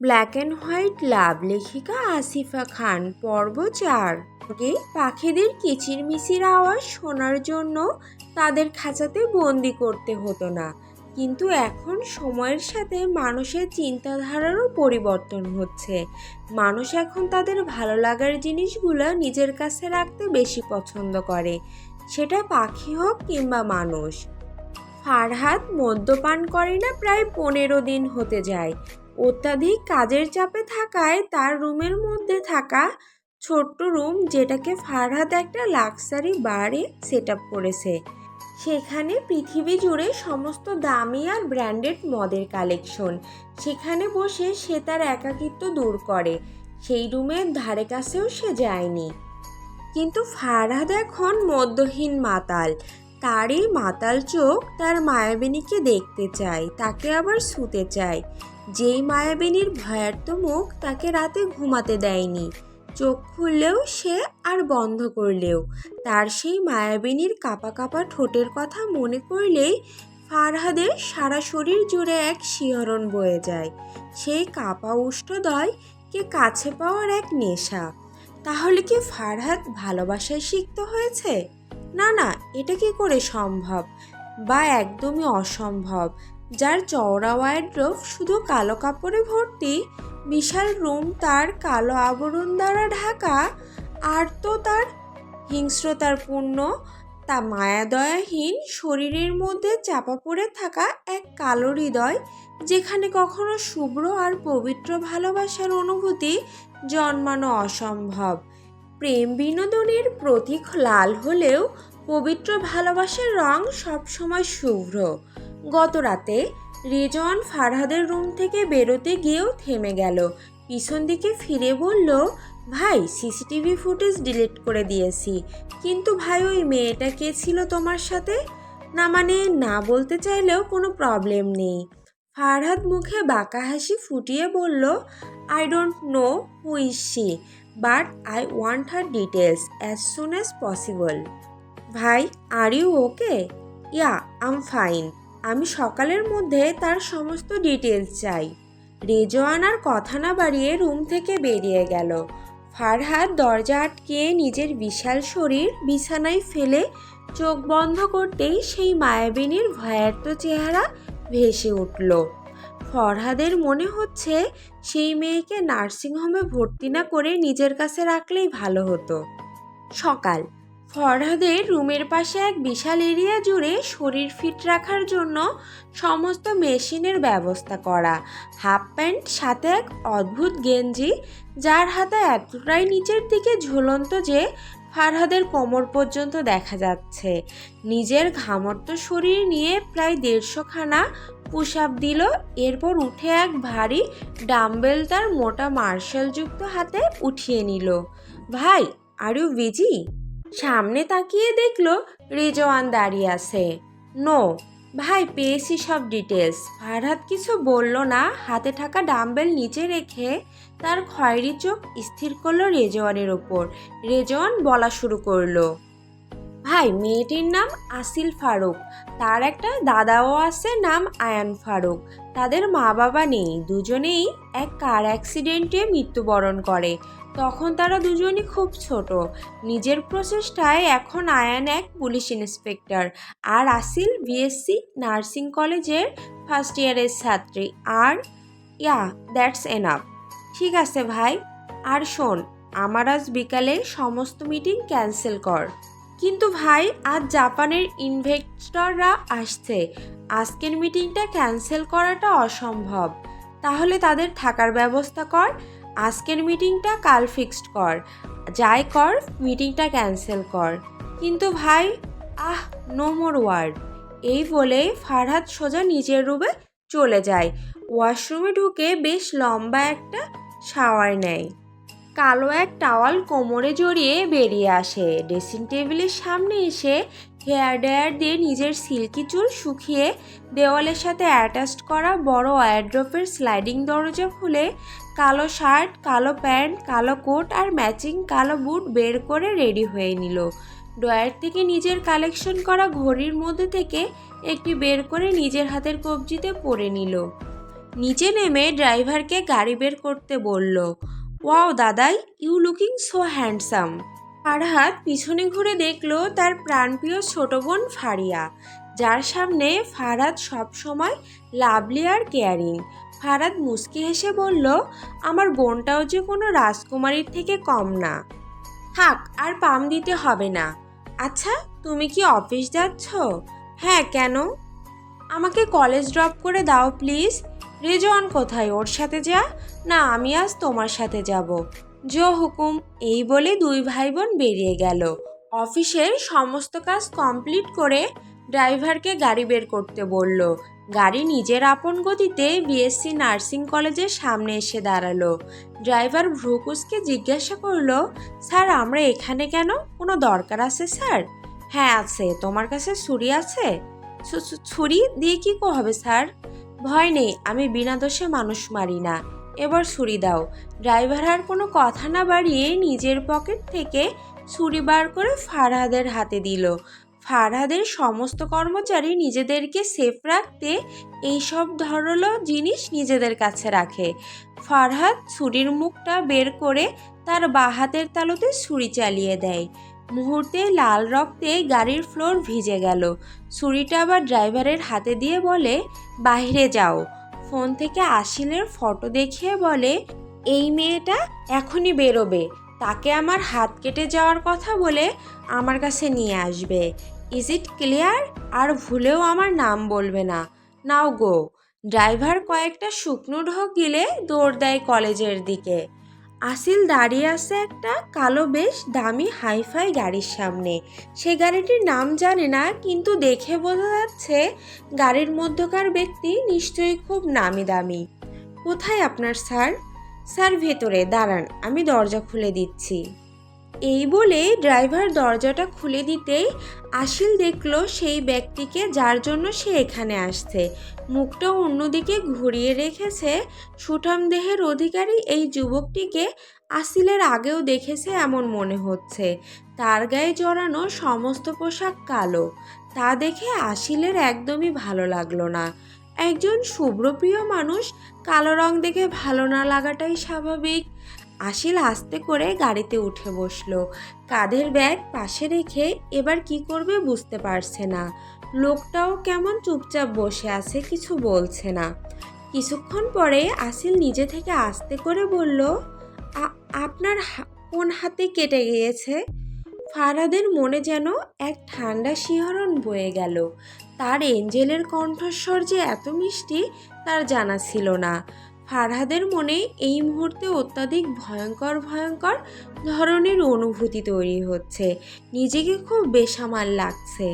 Black and white লাভ লেখিকা আসিফা খান, পর্ব চার। আগে পাখিদের কিচিরমিচির আওয়াজ শোনার জন্য তাদের খাঁচাতে বন্দি করতে হতো না। কিন্তু এখন সময়ের সাথে মানুষের চিন্তাধারারও পরিবর্তন হচ্ছে। মানুষ এখন তাদের ভালো লাগার জিনিসগুলো নিজের কাছে রাখতে বেশি পছন্দ করে। সেটা পাখি হোক কিংবা মানুষ। ফারহাত মদ্যপান করে না প্রায় পনেরো দিন হতে যায়। অত্যাধিক কাজের চাপে থাকায় তার রুমের মধ্যে থাকা ছোট্ট রুম যেটাকে ফারহাদ একটা লাক্সারি বারে সেট আপ করেছে। সেখানে পৃথিবী জুড়ে সমস্ত দামি আর ব্র্যান্ডেড মদের কালেকশন। সেখানে বসে সে তার একাকিত্ব দূর করে। সেই রুমের ধারে কাছেও সে যায়নি। কিন্তু ফারহাদ এখন মদ্যহীন মাতাল। তার এই মাতাল চোখ তার মায়াবিনীকে দেখতে চায়, তাকে আবার শুতে চায়। যেই মায়াবিনীর ভয়ার্ত মুখ তাকে রাতে ঘুমাতে দেয়নি। চোখ খুললেও সে আর বন্ধ করলেও। তার সেই মায়াবিনীর কাপা কাপা ঠোঁটের কথা মনে করলেই ফারহাদের সারা শরীর জুড়ে এক শিহরণ বয়ে যায়। সেই কাপা উষ্ঠদয় কে কাছে পাওয়ার এক নেশা। তাহলে কি ফারহাদ ভালোবাসায় শিখতে হয়েছে? না না, এটা কি করে সম্ভব? বা একদমই অসম্ভব। যার চওড়া ওয়াইড্রোভ শুধু কালো কাপড়ে ভর্তি, বিশাল রুম তার কালো আবরণ দ্বারা ঢাকা আর তো তার হিংস্রতার পূর্ণ, তা মায়াদয়াহীন শরীরের মধ্যে চাপা পড়ে থাকা এক কালো হৃদয়, যেখানে কখনো শুভ্র আর পবিত্র ভালোবাসার অনুভূতি জন্মানো অসম্ভব। প্রেম বিনোদনের প্রতীক লাল হলেও পবিত্র ভালোবাসার রং সবসময় শুভ্র। গত রাতে রেজন ফারহাদের রুম থেকে বেরোতে গিয়েও থেমে গেল। পিছন দিকে ফিরে বলল, ভাই, সিসিটিভি ফুটেজ ডিলিট করে দিয়েছি। কিন্তু ভাই, ওই মেয়েটা কে ছিল তোমার সাথে? না মানে না বলতে চাইলেও কোনো প্রবলেম নেই। ফারহাদ মুখে বাঁকা হাসি ফুটিয়ে বলল I don't know who is she but I want her details as soon as possible ভাই are you okay yeah I'm fine আমি সকালের মধ্যে তার সমস্ত ডিটেলস চাই। রেজওয়ান আর কথা না বাড়িয়ে রুম থেকে বেরিয়ে গেল। ফারহাদ দরজা আটকে নিজের বিশাল শরীর বিছানায় ফেলে চোখ বন্ধ করতেই সেই মায়াবিনীর ভয়ার্ত চেহারা ভেসে উঠল। ফরহাদের মনে হচ্ছে সেই মেয়েকে নার্সিংহোমে ভর্তি না করে নিজের কাছে রাখলেই ভালো হতো। সকাল। ফরহাদের রুমের পাশে এক বিশাল এরিয়া জুড়ে শরীর ফিট রাখার জন্য সমস্ত মেশিনের ব্যবস্থা করা। হাফ প্যান্ট, সাথে এক অদ্ভুত গেঞ্জি, যার হাতে এতটাই নিচের দিকে ঝুলন্ত যে ফারহাদের কোমর পর্যন্ত দেখা যাচ্ছে। নিজের ঘামর্ত শরীর নিয়ে প্রায় দেড়শোখানা পুশ আপ দিল, এরপর উঠে এক ভারী ডাম্বেল তার মোটা মার্শালযুক্ত হাতে উঠিয়ে নিল। ভাই আর ইউ বিজি সামনে তাকিয়ে দেখল রেজওয়ান দাঁড়িয়ে আছে। নো, ভাই, পেয়েছি সব ডিটেলস ফারহাদ কিছু বলল না, হাতে থাকা ডাম্বেল নিচে রেখে তার খয়েরি চোখ স্থির করল রেজওয়ানের ওপর। রেজওয়ান বলা শুরু করল ভাই, মেয়েটির নাম আসিল ফারুক। তার একটা দাদাও আছে, নাম আয়ান ফারুক। তাদের মা বাবা নেই। দুজনেই এক কার অ্যাক্সিডেন্টে মৃত্যুবরণ করে। তখন তারা দুজনই খুব ছোট। নিজের প্রচেষ্টায় এখন আয়ান এক পুলিশ ইন্সপেক্টর আর আসিল বিএসসি নার্সিং কলেজের ফার্স্ট ইয়ারের ছাত্রী। আর, ইয়া, দ্যাটস এনাফ। ঠিক আছে ভাই, আর শোন, আমার আজ বিকালে সমস্ত মিটিং ক্যান্সেল কর। কিন্তু ভাই, আজ জাপানের ইনভেস্টররা আসছে। আজকের মিটিংটা ক্যান্সেল করাটা অসম্ভব। তাহলে তাদের থাকার ব্যবস্থা কর। আজকের মিটিংটা কাল ফিক্সড কর। যাই কর, মিটিংটা ক্যান্সেল কর। কিন্তু ভাই, আহ নো মোর ওয়ার্ড এই বলে ফারহাদ সোজা নিজের রুমে চলে যায়। ওয়াশরুমে ঢুকে বেশ লম্বা একটা শাওয়ার নেয়। কালো এক টাওয়াল কোমরে জড়িয়ে বেরিয়ে আসে। ড্রেসিং টেবিলের সামনে এসে হেয়ার ড্রায়ার দিয়ে নিজের সিল্কি চুল শুকিয়ে দেওয়ালের সাথে অ্যাটাচড করা বড় ওয়ারড্রপের স্লাইডিং দরজা খুলে কালো শার্ট, কালো প্যান্ট, কালো কোট আর ম্যাচিং কালো বুট বের করে রেডি হয়ে নিল। ড্রয়ার থেকে নিজের কালেকশন করা ঘড়ির মধ্যে থেকে একটি বের করে নিজের হাতের কবজিতে পরে নিল। নিচে নেমে ড্রাইভারকে গাড়ি বের করতে বলল ওয়াও, দাদাই, you looking so handsome. Farhad পিছনে ঘুরে দেখল তার প্রাণপ্রিয় ছোট বোন ফারিয়া। যার সামনে ফারহাদ সবসময় লাভলি আর কেয়ারিং। ফারাদ মুচকি হেসে বলল, আমার বোনটাও যে কোনো রাজকুমারীর থেকে কম না। থাক, আর পাম দিতে হবে না। আচ্ছা তুমি কি অফিস যাচ্ছ? হ্যাঁ কেন? আমাকে কলেজ ড্রপ করে দাও, প্লিজ। রেজন কোথায় ওর সাথে যা? না, আমি আজ তোমার সাথে যাব। জো হুকুম, এই বলে দুই ভাই বোন বেরিয়ে গেল। অফিসের সমস্ত কাজ কমপ্লিট করে ড্রাইভারকে গাড়ি বের করতে বলল। গাড়ি নিজের আপন গতিতে বিএসসি নার্সিং কলেজের সামনে এসে দাঁড়াল। ড্রাইভার ভ্রুকুসকে জিজ্ঞাসা করল, স্যার, আমরা এখানে কেন? কোনো দরকার আছে, স্যার? হ্যাঁ আছে। তোমার কাছে ছুরি আছে? ছুরি দিয়ে কি হবে স্যার? ভয় নেই, আমি বিনা দোষে মানুষ মারি না। এবার ছুরি দাও। ড্রাইভার আর কোনো কথা না বাড়িয়ে নিজের পকেট থেকে ছুরি বার করে ফারহাদের হাতে দিল। ফারহাদের সমস্ত কর্মচারী নিজেদেরকে সেফ রাখতে এইসব ধরলো জিনিস নিজেদের কাছে রাখে। ফারহাদ ছুরির মুখটা বের করে তার বাঁ হাতের তালুতে ছুরি চালিয়ে দেয়। মুহূর্তে লাল রক্তে গাড়ির ফ্লোর ভিজে গেল। ছুরিটা আবার ড্রাইভারের হাতে দিয়ে বলে বাইরে যাও। ফোন থেকে আসিলের ফটো দেখিয়ে বলে, এই মেয়েটা এখনই বেরোবে। তাকে আমার হাত কেটে যাওয়ার কথা বলে আমার কাছে নিয়ে আসবে। ইজ ইট ক্লিয়ার আর ভুলেও আমার নাম বলবে না। নাও গো। ড্রাইভার কয়েকটা শুকনো ঢোক গিলে দৌড় দেয় কলেজের দিকে। আসিল দাঁড়িয়ে আছে একটা কালো বেশ দামি হাইফাই গাড়ির সামনে। সে গাড়িটির নাম জানে না, কিন্তু দেখে বোঝা যাচ্ছে গাড়ির মধ্যকার ব্যক্তি নিশ্চয়ই খুব নামি দামি কোথায় আপনার, স্যার? স্যার, ভেতরে। দাঁড়ান, আমি দরজা খুলে দিচ্ছি। এই বলে ড্রাইভার দরজাটা খুলে দিতেই আসিল দেখল সেই ব্যক্তিকে যার জন্য সে এখানে আসছে। মুখটা অন্যদিকে ঘুরিয়ে রেখেছে। সুঠাম দেহের অধিকারী এই যুবকটিকে আসিলের আগেও দেখেছে এমন মনে হচ্ছে। তার গায়ে জড়ানো সমস্ত পোশাক কালো। তা দেখে আসিলের একদমই ভালো লাগল না। একজন শুভ্রপ্রিয় মানুষ কালো রং দেখে ভালো না লাগাটাই স্বাভাবিক। আসিল আস্তে করে গাড়িতে উঠে বসল। কাঁধের ব্যাগ পাশে রেখে এবার কি করবে বুঝতে পারছে না। লোকটাও কেমন চুপচাপ বসে আছে কিছু বলছে না। কিছুক্ষণ পরে আসিল নিজে থেকে আস্তে করে বলল আপনার কোন হাতে কেটে গিয়েছে? ফারাদের মনে যেন এক ঠান্ডা শিহরণ বয়ে গেল। তার এঞ্জেলের কণ্ঠস্বর যে এত মিষ্টি, তার জানা ছিল না। ফারহাদের মনে এই মুহূর্তে অত্যাধিক ভয়ঙ্কর ভয়ঙ্কর ধরনের অনুভূতি তৈরি হচ্ছে। নিজেকে খুব বেসামাল লাগছে।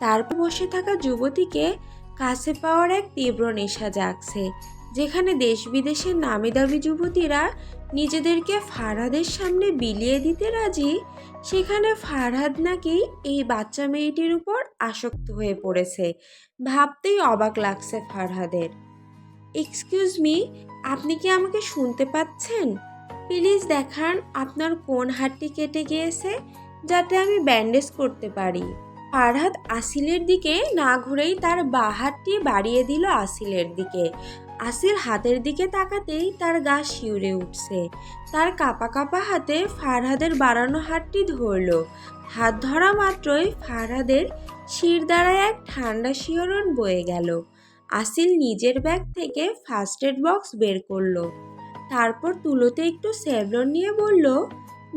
তারপর বসে থাকা যুবতীকে কাছে পাওয়ার এক তীব্র নেশা জাগছে, যেখানে দেশ বিদেশের নামি দামি যুবতীরা নিজেদেরকে ফারহাদের সামনে বিলিয়ে দিতে রাজি, সেখানে ফারহাদ নাকি এই বাচ্চা মেয়েটির উপর আসক্ত হয়ে পড়েছে। ভাবতেই অবাক লাগছে ফারহাদের। এক্সকিউজ মি আপনি কি আমাকে শুনতে পাচ্ছেন? প্লিজ দেখান আপনার কোন হাতটি কেটে গিয়েছে যাতে আমি ব্যান্ডেজ করতে পারি। ফারহাদ আসিলের দিকে না ঘুরেই তার বা হাতটি বাড়িয়ে দিল আসিলের দিকে। আসিল হাতের দিকে তাকাতেই তার গা শিউরে উঠছে। তার কাপা কাপা হাতে ফারহাদের বাড়ানো হাতটি ধরল। হাত ধরা মাত্রই ফারহাদের শির দ্বারা এক ঠান্ডা শিহরণ বয়ে গেল। আসিল নিজের ব্যাগ থেকে ফার্স্ট এড বক্স বের করল। তারপর তুলোতে একটু স্যাভলন নিয়ে বলল,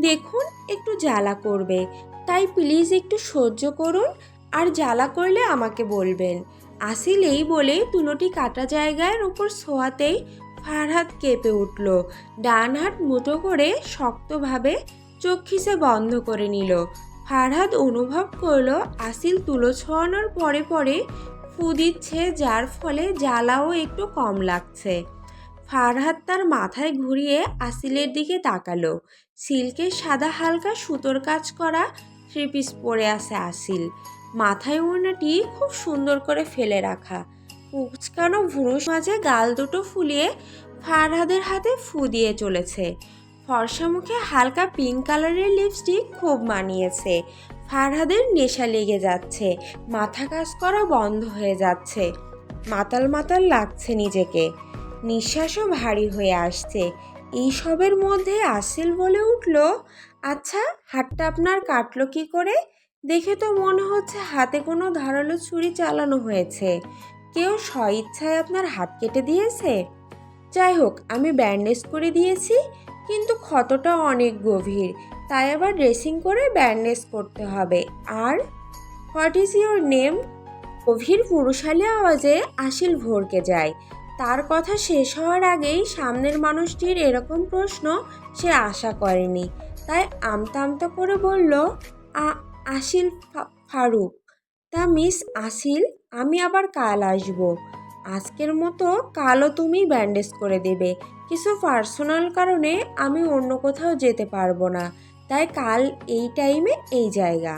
দেখুন, একটু জ্বালা করবে। তাই প্লিজ একটু সহ্য করুন আর জ্বালা করলে আমাকে বলবেন। আসিল এই বলে তুলোটি কাটা জায়গার উপর শোয়াতেই ফারহাত কেঁপে উঠল। ডান হাত মুঠো করে শক্তভাবে চোখ খিসে বন্ধ করে নিল। ফারহাদ অনুভব করল আসিল তুলো ছোঁয়ানোর পরে পরে ফু দিচ্ছে, যার ফলে জ্বালাও একটু কম লাগছে। ফারহাদ তার মাথায় ঘুরিয়ে আসিলের দিকে তাকালো। সিল্কের সাদা হালকা সুতোর কাজ করা থ্রি পিস পরে আছে আসিল। মাথায় ওড়নাটি খুব সুন্দর করে ফেলে রাখা। কুচকানো ভুরুষ মাঝে গাল দুটো ফুলিয়ে ফারহাদের হাতে ফু দিয়ে চলেছে। ফর্সা মুখে হালকা পিঙ্ক কালারের লিপস্টিক খুব মানিয়েছে। ফারহাদের নেশা লেগে যাচ্ছে, মাথা কাজ করা বন্ধ হয়ে যাচ্ছে, মাতাল মাতাল লাগছে নিজেকে। নিঃশ্বাসও ভারী হয়ে আসছে। এইসবের মধ্যে আসিল বলে উঠল আচ্ছা হাতটা আপনার কাটলো কি করে? দেখে তো মনে হচ্ছে হাতে কোনো ধারালো ছুরি চালানো হয়েছে। কেউ স্বইচ্ছায় আপনার হাত কেটে দিয়েছে? যাই হোক, আমি ব্যান্ডেজ করে দিয়েছি, কিন্তু ক্ষতটা অনেক গভীর। তাই আবার ড্রেসিং করে ব্যান্ডেজ করতে হবে। আর হোয়াট ইজ ইউর নেম গভীর পুরুষালী আওয়াজে আসিল ভরকে যায়। তার কথা শেষ হওয়ার আগেই সামনের মানুষটির এরকম প্রশ্ন সে আশা করেনি। তাই আমতা আমতা করে বলল, "আ- আসিল ফারুক, তা মিস আসিল আমি আবার কাল আসব। আজকের মতো কালও তুমি ব্যান্ডেজ করে দেবে। কিছু পার্সোনাল কারণে আমি অন্য কোথাও যেতে পারব না। তাই কাল এই টাইমে এই জায়গা।